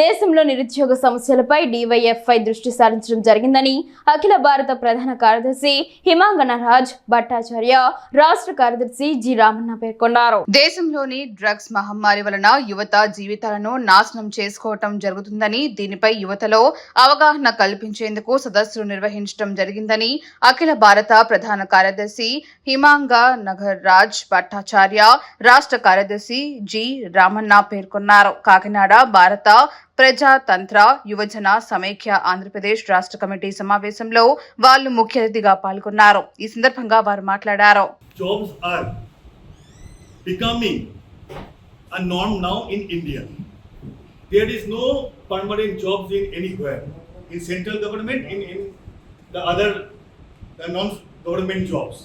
దేశంలో నిరుద్యోగ సమస్యలపై డివైఎఫ్ఐ దృష్టి సారించడం జరిగిందని అఖిల భారత ప్రధాన కార్యదర్శి హిమాంగన రాజ్ భట్టాచార్య రాష్ట్ర కార్యదర్శి జి రామన్న పేర్కొన్నారు. దేశంలోని డ్రగ్స్ మహమ్మారి వలన యువత జీవితాలను నాశనం చేసుకోవటం జరుగుతుందని దీనిపై యువతలో అవగాహన కల్పించేందుకు సదస్సులు నిర్వహించడం జరిగిందని అఖిల భారత ప్రధాన కార్యదర్శి హిమాంగ నగర్ రాజ్ భట్టాచార్య రాష్ట్ర కార్యదర్శి జి రామన్న పేర్కొన్నారు. కాకినాడ భారత ప్రజాతంత్ర యువజన సమైక్య ఆంధ్రప్రదేశ్ రాష్ట్ర కమిటీ సమావేశంలో వాళ్ళు ముఖ్య అతిథిగా పాల్గొన్నారు ఈ సందర్భంగా వారు మాట్లాడారు jobs are becoming a norm now in India. There is no permanent jobs in anywhere, in central government, in, in the other the non-government jobs.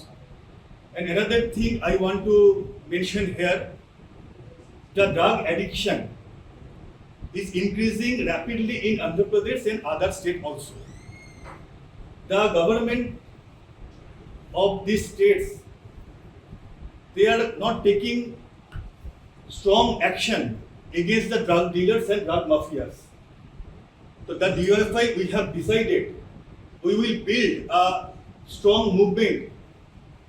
And another thing I want to mention here, the drug addiction is increasing rapidly in Andhra Pradesh and other states also. The government of these states they are not taking strong action against the drug dealers and drug mafias. So the DUFI we have decided we will build a strong movement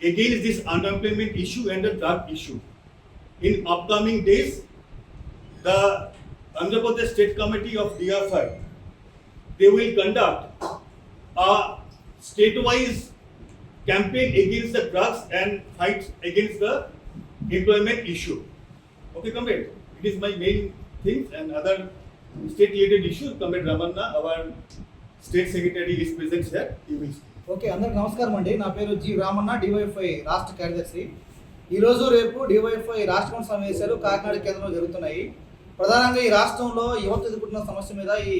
against this unemployment issue and the drug issue. In upcoming days, the Andhra Pradesh State Committee of DFI they will conduct a state-wise campaign against the drugs and fight against the employment issue. Okay, comrade. It is my main things and other state-related issues. Comrade Ramanna, our state secretary is present here. He will. speak. Okay అందరికి నమస్కారం అండి నా పేరు G Ramanna DYFI రాష్ట్ర కార్యదర్శి ఈరోజు రేపు DYFI రాష్ట్ర కమిటీ సమావేశాలు కాకినాడ కేంద్రంలో జరుగుతున్నాయి ప్రధానంగా ఈ రాష్ట్రంలో యువత ఎదుర్కొంటున్న సమస్య మీద ఈ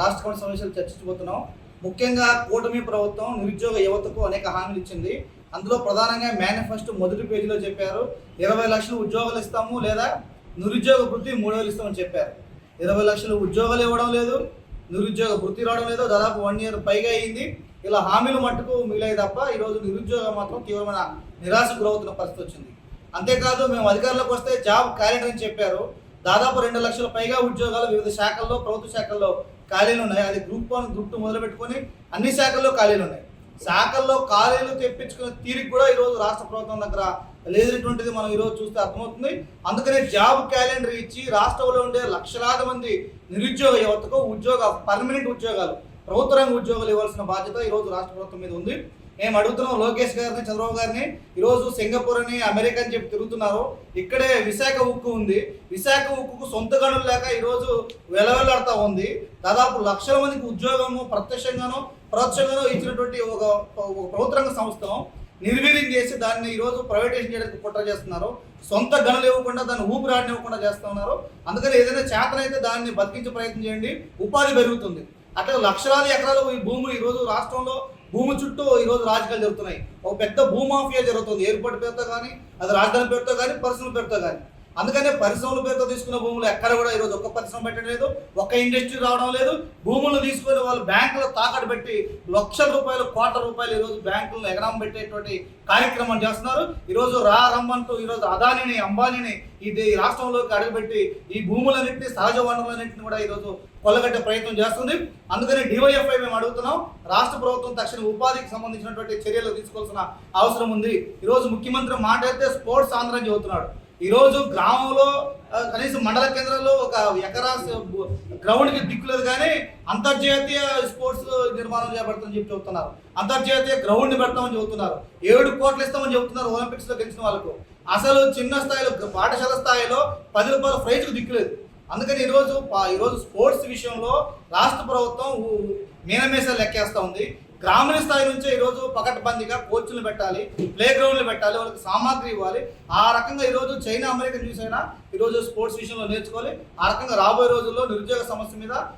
రాష్ట్ర కమిటీ సమస్యలు చర్చించబోతున్నాం. ముఖ్యంగా కూటమి ప్రభుత్వం నిరుద్యోగ యువతకు అనేక హామీలు ఇచ్చింది. అందులో ప్రధానంగా మేనిఫెస్టో మొదటి పేజీలో చెప్పారు. ఇరవై లక్షలు ఉద్యోగాలు ఇస్తాము లేదా నిరుద్యోగ వృత్తి మూడు వేలు ఇస్తామని చెప్పారు. ఇరవై లక్షలు ఉద్యోగాలు ఇవ్వడం లేదు నిరుద్యోగ వృత్తి రావడం లేదు దాదాపు వన్ ఇయర్ పైగా అయింది. ఇలా హామీలు మట్టుకు మిగిలాయి తప్ప ఈరోజు నిరుద్యోగం మాత్రం తీవ్రమైన నిరాశ గురవుతున్న పరిస్థితి వచ్చింది. అంతేకాదు మేము అధికారంలోకి వస్తే జాబ్ క్యాలెండర్ అని చెప్పారు. దాదాపు రెండు లక్షల పైగా ఉద్యోగాలు వివిధ శాఖల్లో ప్రభుత్వ శాఖల్లో ఖాళీలు ఉన్నాయి. అది గ్రూప్ వన్ గ్రూప్ టూ మొదలుపెట్టుకొని అన్ని శాఖల్లో ఖాళీలు ఉన్నాయి. శాఖల్లో ఖాళీలు తెప్పించుకునే తీరికి కూడా ఈరోజు రాష్ట్ర ప్రభుత్వం దగ్గర లేదనేటువంటిది మనం ఈరోజు చూస్తే అర్థమవుతుంది. అందుకనే జాబ్ క్యాలెండర్ ఇచ్చి రాష్ట్రంలో ఉండే లక్షలాది మంది నిరుద్యోగ యువతకు ఉద్యోగ పర్మనెంట్ ఉద్యోగాలు ప్రభుత్వ రంగ ఉద్యోగాలు ఇవ్వాల్సిన బాధ్యత ఈరోజు రాష్ట్ర ప్రభుత్వం మీద ఉంది. మేము అడుగుతున్నాం లోకేష్ గారిని చంద్రబాబు గారిని. ఈరోజు సింగపూర్ అని అమెరికా అని చెప్పి తిరుగుతున్నారు. ఇక్కడే విశాఖ ఉక్కు ఉంది. విశాఖ ఉక్కుకు సొంత గనులు లేక ఈరోజు వెలవెల్లాడుతూ ఉంది. దాదాపు లక్షల మందికి ఉద్యోగము ప్రత్యక్షంగాను పరోక్షంగాను ఇచ్చినటువంటి ఒక ఒక ప్రభుత్వ సంస్థ నిర్వీర్యం చేసి దాన్ని ఈరోజు ప్రైవేటైజేషన్ చేయడానికి కుట్ర చేస్తున్నారు. సొంత గనులు ఇవ్వకుండా దాన్ని ఊపిరాడనివ్వకుండా చేస్తూ ఉన్నారు. అందుకని ఏదైనా చేతనైతే దాన్ని బతికించే ప్రయత్నం చేయండి. ఉపాధి పెరుగుతుంది. అట్లా లక్షలాది ఎకరాలు ఈ భూములు ఈరోజు రాష్ట్రంలో భూమి చుట్టూ ఈ రోజు రాజకీయాలు జరుగుతున్నాయి. ఒక పెద్ద భూమాఫియా జరుగుతుంది. ఎయిర్పోర్ట్ పేరుతో కానీ అది రాజధాని పేరుతో కానీ పర్సనల్ పేరుతో కానీ. అందుకనే పరిశ్రమల పేరుతో తీసుకున్న భూములు ఎక్కడ కూడా ఈరోజు ఒక్క పరిశ్రమ పెట్టడం లేదు ఒక్క ఇండస్ట్రీ రావడం లేదు. భూములు తీసుకొని వాళ్ళు బ్యాంకులో తాకట్టు పెట్టి లక్షల రూపాయలు కోట్ల రూపాయలు ఈరోజు బ్యాంకులను ఎగరం పెట్టేటువంటి కార్యక్రమం చేస్తున్నారు. ఈరోజు రా రమ్మంటూ ఈరోజు అదానిని అంబానీని ఇది ఈ రాష్ట్రంలోకి అడుగుపెట్టి ఈ భూములన్నింటినీ సహజ వనరులన్నింటినీ కూడా ఈరోజు కొల్లగట్టే ప్రయత్నం చేస్తుంది. అందుకని డివైఎఫ్ఐ మేము అడుగుతున్నాం. రాష్ట్ర ప్రభుత్వం తక్షణ ఉపాధికి సంబంధించినటువంటి చర్యలు తీసుకోవాల్సిన అవసరం ఉంది. ఈరోజు ముఖ్యమంత్రి మాట్లాడితే స్పోర్ట్స్ ఆంధ్ర అని చెబుతున్నాడు. ఈరోజు గ్రామంలో కనీసం మండల కేంద్రంలో ఒక ఎకరా గ్రౌండ్కి దిక్కులేదు కానీ అంతర్జాతీయ స్పోర్ట్స్ నిర్మాణం చేపడతామని చెప్పి చెబుతున్నారు. అంతర్జాతీయ గ్రౌండ్ని పెడతామని చెబుతున్నారు. ఏడు కోట్లు ఇస్తామని చెబుతున్నారు ఒలింపిక్స్లో గెలిచిన వాళ్ళకు. అసలు చిన్న స్థాయిలో పాఠశాల స్థాయిలో పది రూపాయల ప్రైజ్కు దిక్కులేదు అందుకని ఈరోజు ఈరోజు స్పోర్ట్స్ విషయంలో రాష్ట్ర ప్రభుత్వం ఊ- లెక్కేస్తూ ఉంది. గ్రామీణ స్థాయి నుంచే ఈరోజు పకడ్బందీగా కోచ్లు పెట్టాలి ప్లే గ్రౌండ్లు పెట్టాలి వాళ్ళకి సామాగ్రి ఇవ్వాలి. ఆ రకంగా ఈరోజు చైనా అమెరికా చూసైనా ఈరోజు స్పోర్ట్స్ విషయంలో నేర్చుకోవాలి. ఆ రకంగా రాబోయే రోజుల్లో నిరుద్యోగ సమస్య మీద